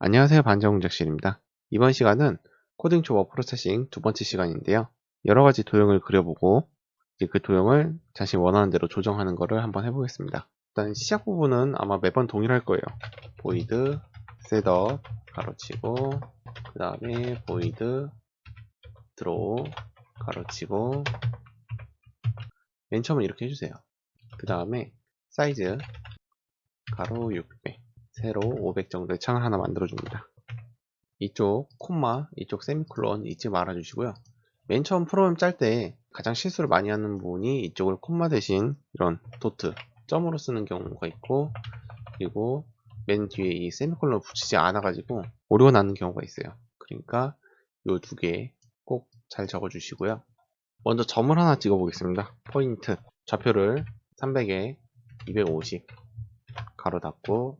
안녕하세요 반정작실입니다. 이번 시간은 코딩 초보 프로세싱 두 번째 시간인데요. 여러 가지 도형을 그려보고 이제 그 도형을 자신 원하는 대로 조정하는 것을 한번 해보겠습니다. 일단 시작 부분은 아마 매번 동일할 거예요. void setup 가로치고 그 다음에 void draw 가로치고 맨 처음에 이렇게 해주세요. 그 다음에 사이즈 가로 600 세로 500 정도의 창을 하나 만들어 줍니다. 이쪽 콤마, 이쪽 세미콜론 잊지 말아 주시고요. 맨 처음 프로그램 짤 때 가장 실수를 많이 하는 부분이 이쪽을 콤마 대신 이런 도트, 점으로 쓰는 경우가 있고 그리고 맨 뒤에 이 세미콜론을 붙이지 않아 가지고 오류가 나는 경우가 있어요. 그러니까 이 두 개 꼭 잘 적어 주시고요. 먼저 점을 하나 찍어 보겠습니다. 포인트, 좌표를 300에 250 가로 닫고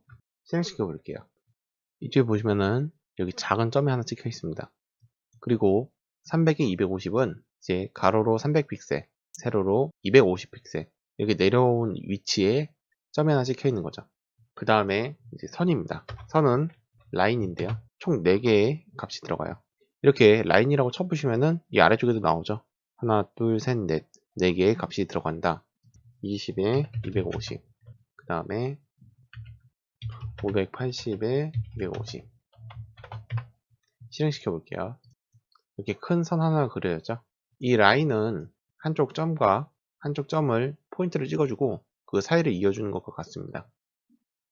실행시켜 볼게요. 이쪽에 보시면은 여기 작은 점이 하나 찍혀 있습니다. 그리고 300에 250은 이제 가로로 300픽셀, 세로로 250픽셀 이렇게 내려온 위치에 점이 하나 찍혀 있는 거죠. 그 다음에 이제 선입니다. 선은 라인인데요. 총 4개의 값이 들어가요. 이렇게 라인이라고 쳐보시면은 이 아래쪽에도 나오죠. 하나, 둘, 셋, 넷. 4개의 값이 들어간다. 20에 250. 그 다음에 580에 250 실행시켜 볼게요. 이렇게 큰 선 하나 그려야죠. 이 라인은 한쪽 점과 한쪽 점을 포인트를 찍어주고 그 사이를 이어주는 것과 같습니다.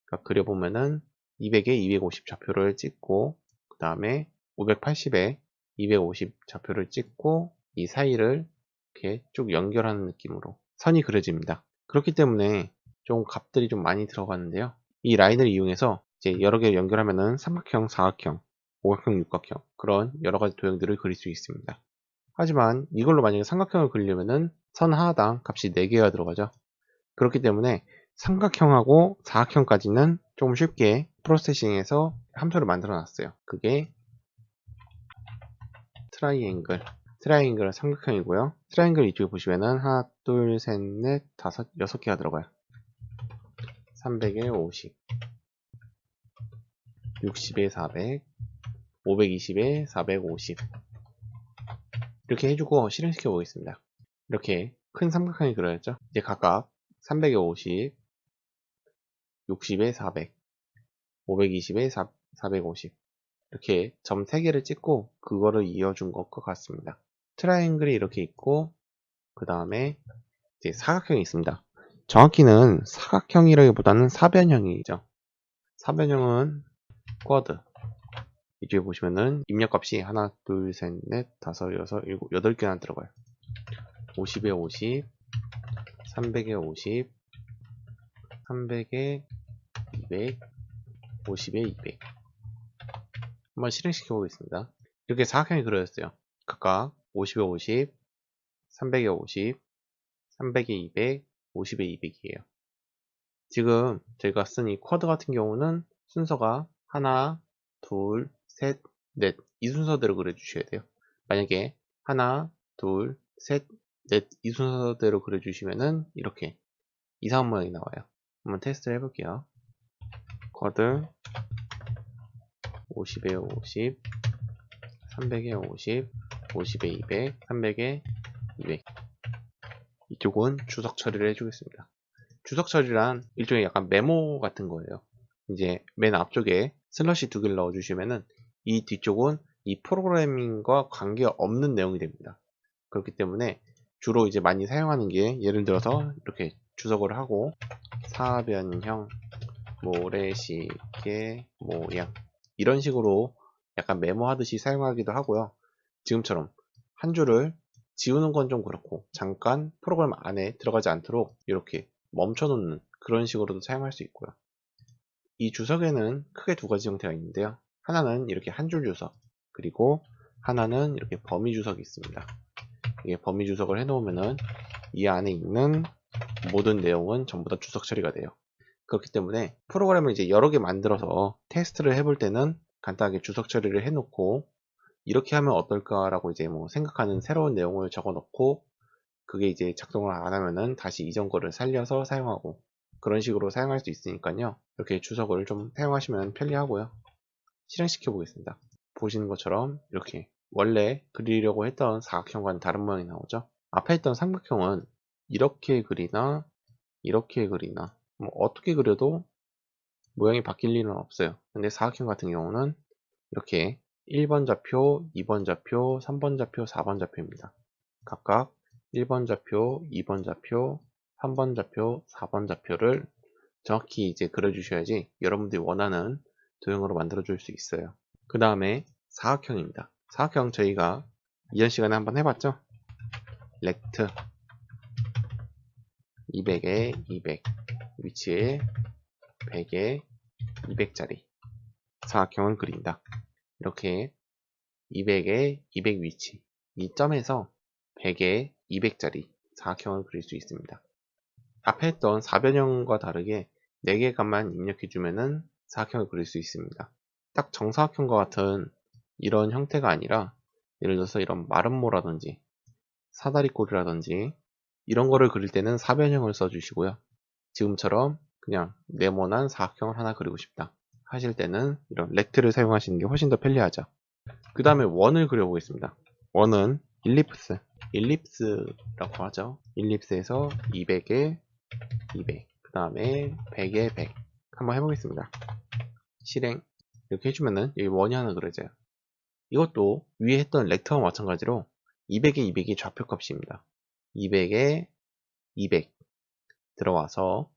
그러니까 그려보면은 200에 250 좌표를 찍고 그 다음에 580에 250 좌표를 찍고 이 사이를 이렇게 쭉 연결하는 느낌으로 선이 그려집니다. 그렇기 때문에 좀 값들이 좀 많이 들어가는데요. 이 라인을 이용해서 이제 여러 개 연결하면은 삼각형, 사각형, 오각형, 육각형 그런 여러 가지 도형들을 그릴 수 있습니다. 하지만 이걸로 만약에 삼각형을 그리려면은 선 하나당 값이 4개가 들어가죠. 그렇기 때문에 삼각형하고 사각형까지는 조금 쉽게 프로세싱에서 함수를 만들어 놨어요. 그게 트라이앵글 트라이앵글은 삼각형이고요. 트라이앵글 이쪽에 보시면은 하나, 둘, 셋, 넷, 다섯, 여섯 개가 들어가요. 300에 50 60에 400 520에 450 이렇게 해주고 실행시켜 보겠습니다. 이렇게 큰 삼각형이 그려졌죠? 이제 각각 300에 50 60에 400 520에 4, 450 이렇게 점 3개를 찍고 그거를 이어준 것과 같습니다. 트라이앵글이 이렇게 있고 그 다음에 이제 사각형이 있습니다. 정확히는 사각형이라기보다는 사변형이죠. 사변형은 쿼드. 이쪽에 보시면은 입력값이 하나, 둘, 셋, 넷, 다섯, 여섯, 일곱, 여덟 개나 들어가요. 50에 50, 300에 50, 300에 200, 50에 200. 한번 실행시켜 보겠습니다. 이렇게 사각형이 그려졌어요. 각각 50에 50, 300에 50, 300에 200, 50에 200이에요. 지금 저희가 쓴이 쿼드 같은 경우는 순서가 하나, 둘, 셋, 넷 이 순서대로 그려주셔야 돼요. 만약에 하나, 둘, 셋, 넷 이 순서대로 그려주시면은 이렇게 이상한 모양이 나와요. 한번 테스트를 해볼게요. 쿼드 50에 50, 300에 50, 50에 200, 300에 200 이쪽은 주석 처리를 해주겠습니다. 주석 처리란 일종의 약간 메모 같은 거예요. 이제 맨 앞쪽에 슬러시 두 개를 넣어주시면은 이 뒤쪽은 이 프로그래밍과 관계없는 내용이 됩니다. 그렇기 때문에 주로 이제 많이 사용하는 게 예를 들어서 이렇게 주석을 하고 사변형 모래시계 모양 이런 식으로 약간 메모하듯이 사용하기도 하고요. 지금처럼 한 줄을 지우는 건 좀 그렇고 잠깐 프로그램 안에 들어가지 않도록 이렇게 멈춰 놓는 그런 식으로도 사용할 수 있고요. 이 주석에는 크게 두 가지 형태가 있는데요. 하나는 이렇게 한 줄 주석 그리고 하나는 이렇게 범위 주석이 있습니다. 이게 범위 주석을 해 놓으면은 이 안에 있는 모든 내용은 전부 다 주석 처리가 돼요. 그렇기 때문에 프로그램을 이제 여러 개 만들어서 테스트를 해볼 때는 간단하게 주석 처리를 해 놓고 이렇게 하면 어떨까라고 이제 뭐 생각하는 새로운 내용을 적어 놓고 그게 이제 작동을 안 하면은 다시 이전 거를 살려서 사용하고 그런 식으로 사용할 수 있으니까요. 이렇게 주석을 좀 사용하시면 편리하고요. 실행시켜 보겠습니다. 보시는 것처럼 이렇게 원래 그리려고 했던 사각형과는 다른 모양이 나오죠. 앞에 있던 삼각형은 이렇게 그리나 이렇게 그리나 뭐 어떻게 그려도 모양이 바뀔 일은 없어요. 근데 사각형 같은 경우는 이렇게 1번 좌표, 2번 좌표, 3번 좌표, 4번 좌표입니다. 각각 1번 좌표, 2번 좌표, 3번 좌표, 4번 좌표를 정확히 이제 그려주셔야지 여러분들이 원하는 도형으로 만들어 줄 수 있어요. 그 다음에 사각형입니다. 사각형 저희가 이전 시간에 한번 해봤죠? 렉트 200에 200 위치에 100에 200짜리 사각형을 그린다. 이렇게 200에 200 위치 이 점에서 100에 200짜리 사각형을 그릴 수 있습니다. 앞에 했던 사변형과 다르게 4개 값만 입력해주면은 사각형을 그릴 수 있습니다. 딱 정사각형과 같은 이런 형태가 아니라 예를 들어서 이런 마름모라든지 사다리꼴이라든지 이런 거를 그릴 때는 사변형을 써주시고요. 지금처럼 그냥 네모난 사각형을 하나 그리고 싶다 하실 때는 이런 렉트를 사용하시는 게 훨씬 더 편리하죠. 그 다음에 원을 그려보겠습니다. 원은 일리프스, 일립스라고 하죠. 일립스에서 200에 200, 그 다음에 100에 100 한번 해보겠습니다. 실행 이렇게 해주면은 여기 원이 하나 그려져요. 이것도 위에 했던 렉터와 마찬가지로 200에 200이 좌표값입니다. 200에 200 들어와서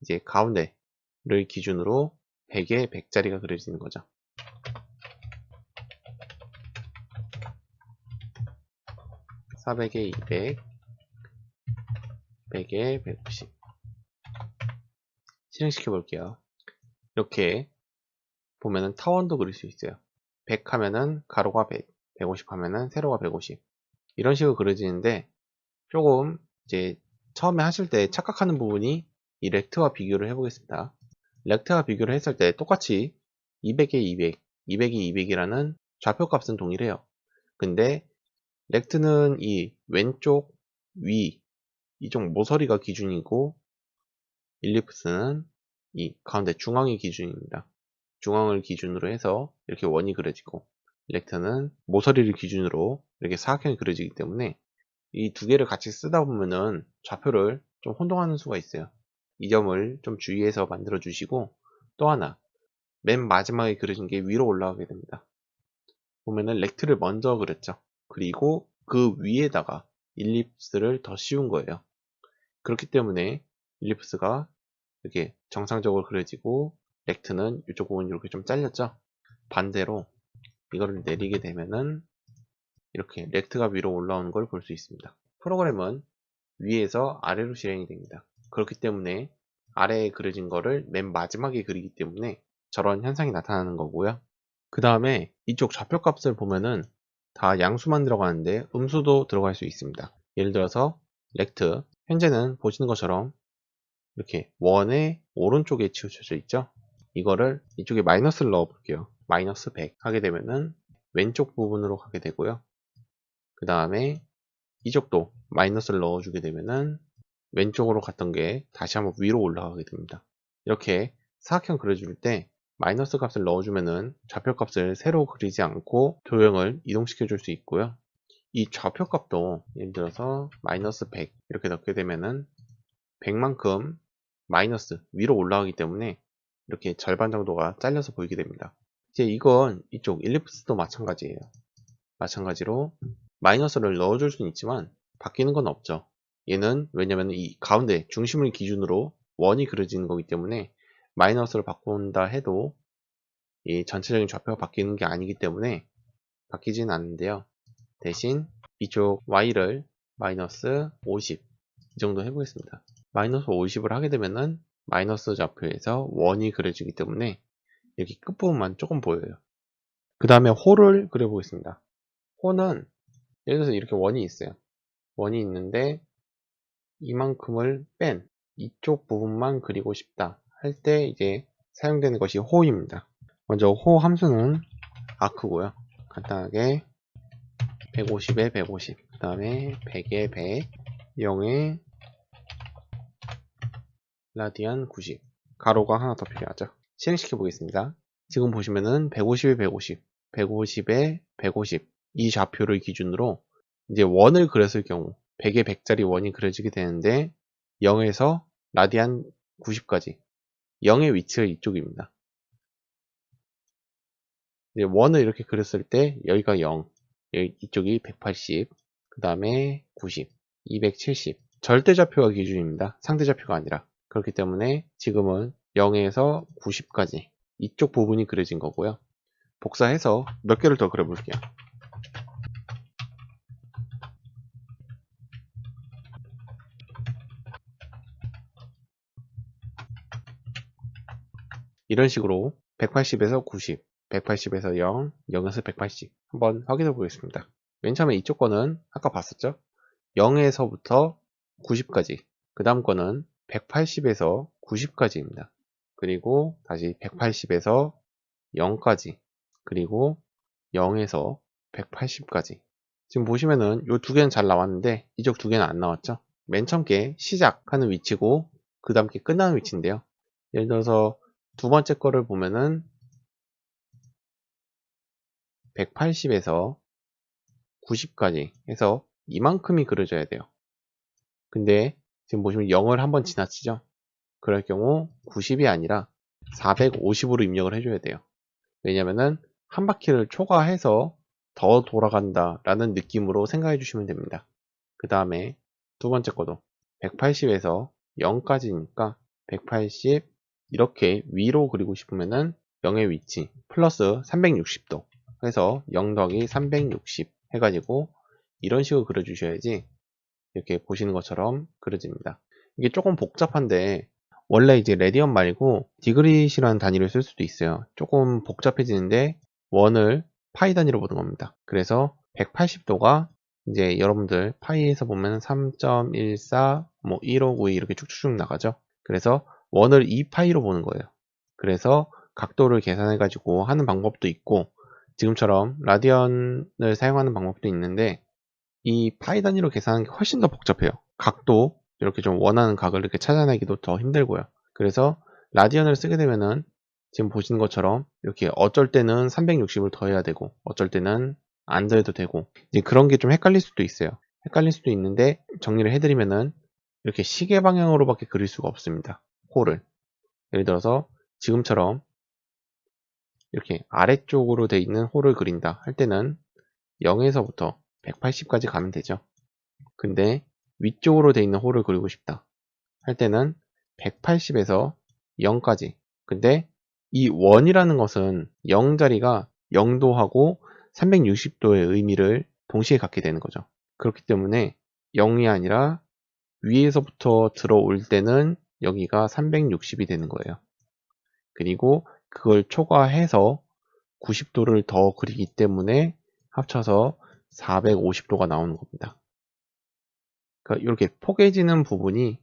이제 가운데를 기준으로 100에 100짜리가 그려지는 거죠. (400에 200) (100에 150) 실행시켜 볼게요. 이렇게 보면은 타원도 그릴 수 있어요. 100 하면은 가로가 100, 150 하면은 세로가 150 이런 식으로 그려지는데 조금 이제 처음에 하실 때 착각하는 부분이 이 렉트와 비교를 해보겠습니다. 렉트와 비교를 했을 때 똑같이 200에 200, 200이 200이라는 좌표 값은 동일해요. 근데 렉트는 이 왼쪽 위 이쪽 모서리가 기준이고 일리프스는 이 가운데 중앙이 기준입니다. 중앙을 기준으로 해서 이렇게 원이 그려지고 렉트는 모서리를 기준으로 이렇게 사각형이 그려지기 때문에 이 두 개를 같이 쓰다 보면은 좌표를 좀 혼동하는 수가 있어요. 이 점을 좀 주의해서 만들어 주시고 또 하나 맨 마지막에 그려진 게 위로 올라가게 됩니다. 보면은 렉트를 먼저 그렸죠. 그리고 그 위에다가 일립스를 더 씌운 거예요. 그렇기 때문에 일립스가 이렇게 정상적으로 그려지고 렉트는 이쪽 부분이 이렇게 좀 잘렸죠. 반대로 이거를 내리게 되면은 이렇게 렉트가 위로 올라오는 걸 볼 수 있습니다. 프로그램은 위에서 아래로 실행이 됩니다. 그렇기 때문에 아래에 그려진 거를 맨 마지막에 그리기 때문에 저런 현상이 나타나는 거고요. 그 다음에 이쪽 좌표값을 보면은 다 양수만 들어가는데 음수도 들어갈 수 있습니다. 예를 들어서 렉트 현재는 보시는 것처럼 이렇게 원의 오른쪽에 치우쳐져 있죠. 이거를 이쪽에 마이너스를 넣어 볼게요. 마이너스 100 하게 되면은 왼쪽 부분으로 가게 되고요. 그 다음에 이쪽도 마이너스를 넣어주게 되면은 왼쪽으로 갔던 게 다시 한번 위로 올라가게 됩니다. 이렇게 사각형 그려줄 때 마이너스 값을 넣어주면은 좌표 값을 세로 그리지 않고 도형을 이동시켜 줄 수 있고요. 이 좌표 값도 예를 들어서 마이너스 100 이렇게 넣게 되면은 100만큼 마이너스 위로 올라가기 때문에 이렇게 절반 정도가 잘려서 보이게 됩니다. 이제 이건 이쪽 일리프스도 마찬가지예요. 마찬가지로 마이너스를 넣어줄 수는 있지만 바뀌는 건 없죠. 얘는 왜냐면 이 가운데 중심을 기준으로 원이 그려지는 거기 때문에 마이너스를 바꾼다 해도 이 전체적인 좌표가 바뀌는 게 아니기 때문에 바뀌진 않는데요. 대신 이쪽 y를 마이너스 50 이 정도 해보겠습니다. 마이너스 50을 하게 되면은 마이너스 좌표에서 원이 그려지기 때문에 여기 끝부분만 조금 보여요. 그 다음에 홀을 그려보겠습니다. 홀은 예를 들어서 이렇게 원이 있어요. 원이 있는데 이만큼을 뺀 이쪽 부분만 그리고 싶다 할 때 이제 사용되는 것이 호입니다. 먼저 호 함수는 아크고요. 간단하게 150에 150, 그 다음에 100에 100, 0에 라디안 90 가로가 하나 더 필요하죠. 실행시켜 보겠습니다. 지금 보시면은 150에 150, 150에 150 이 좌표를 기준으로 이제 원을 그렸을 경우 100에 100짜리 원이 그려지게 되는데 0에서 라디안 90까지 0의 위치가 이쪽입니다. 원을 이렇게 그렸을 때 여기가 0, 여기 이쪽이 180, 그 다음에 90, 270 절대좌표가 기준입니다. 상대좌표가 아니라 그렇기 때문에 지금은 0에서 90까지 이쪽 부분이 그려진 거고요. 복사해서 몇 개를 더 그려볼게요. 이런 식으로 180에서 90, 180에서 0, 0에서 180 한번 확인해 보겠습니다. 맨 처음에 이쪽 거는 아까 봤었죠? 0에서부터 90까지 그 다음 거는 180에서 90까지입니다. 그리고 다시 180에서 0까지 그리고 0에서 180까지 지금 보시면은 이 두 개는 잘 나왔는데 이쪽 두 개는 안 나왔죠 맨 처음 게 시작하는 위치고 그 다음 게 끝나는 위치인데요 예를 들어서 두 번째 거를 보면은 180에서 90까지 해서 이만큼이 그려져야 돼요. 근데 지금 보시면 0을 한번 지나치죠? 그럴 경우 90이 아니라 450으로 입력을 해줘야 돼요. 왜냐면은 한 바퀴를 초과해서 더 돌아간다 라는 느낌으로 생각해 주시면 됩니다. 그 다음에 두 번째 거도 180에서 0까지니까 180 이렇게 위로 그리고 싶으면은 0의 위치 플러스 360도 해서 0 더하기 360 해가지고 이런 식으로 그려주셔야지 이렇게 보시는 것처럼 그려집니다. 이게 조금 복잡한데 원래 이제 레디언 말고 디그릿이라는 단위를 쓸 수도 있어요. 조금 복잡해지는데 원을 파이 단위로 보는 겁니다. 그래서 180도가 이제 여러분들 파이에서 보면 3.14, 뭐 159 이렇게 쭉쭉쭉 나가죠. 그래서 원을 2파이로 보는 거예요. 그래서 각도를 계산해 가지고 하는 방법도 있고 지금처럼 라디언을 사용하는 방법도 있는데 이 파이 단위로 계산하는 게 훨씬 더 복잡해요. 각도 이렇게 좀 원하는 각을 이렇게 찾아내기도 더 힘들고요. 그래서 라디언을 쓰게 되면은 지금 보시는 것처럼 이렇게 어쩔 때는 360을 더해야 되고 어쩔 때는 안 더해도 되고 이제 그런 게 좀 헷갈릴 수도 있어요. 헷갈릴 수도 있는데 정리를 해드리면은 이렇게 시계 방향으로밖에 그릴 수가 없습니다. 홀을 예를 들어서 지금처럼 이렇게 아래쪽으로 돼 있는 홀을 그린다 할 때는 0에서부터 180까지 가면 되죠. 근데 위쪽으로 돼 있는 홀을 그리고 싶다 할 때는 180에서 0까지 근데 이 원이라는 것은 0 자리가 0도하고 360도의 의미를 동시에 갖게 되는 거죠. 그렇기 때문에 0이 아니라 위에서부터 들어올 때는 여기가 360이 되는 거예요. 그리고 그걸 초과해서 90도를 더 그리기 때문에 합쳐서 450도가 나오는 겁니다. 그러니까 이렇게 포개지는 부분이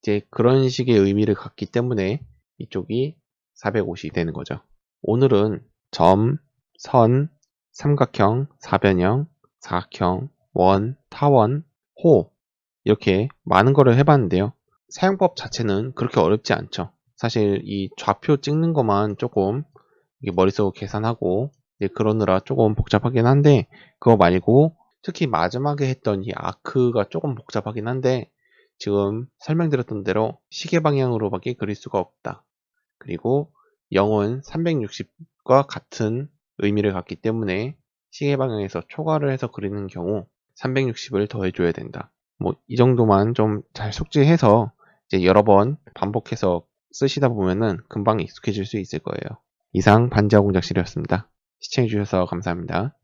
이제 그런 식의 의미를 갖기 때문에 이쪽이 450이 되는 거죠. 오늘은 점, 선, 삼각형, 사변형, 사각형, 원, 타원, 호 이렇게 많은 거를 해봤는데요. 사용법 자체는 그렇게 어렵지 않죠. 사실 이 좌표 찍는 것만 조금 머릿속으로 계산하고 그러느라 조금 복잡하긴 한데 그거 말고 특히 마지막에 했던 이 아크가 조금 복잡하긴 한데 지금 설명드렸던 대로 시계 방향으로밖에 그릴 수가 없다. 그리고 0은 360과 같은 의미를 갖기 때문에 시계 방향에서 초과를 해서 그리는 경우 360을 더해줘야 된다. 뭐 이 정도만 좀 잘 숙지해서 이제 여러 번 반복해서 쓰시다 보면은 금방 익숙해질 수 있을 거예요. 이상 반지하 공작실이었습니다. 시청해주셔서 감사합니다.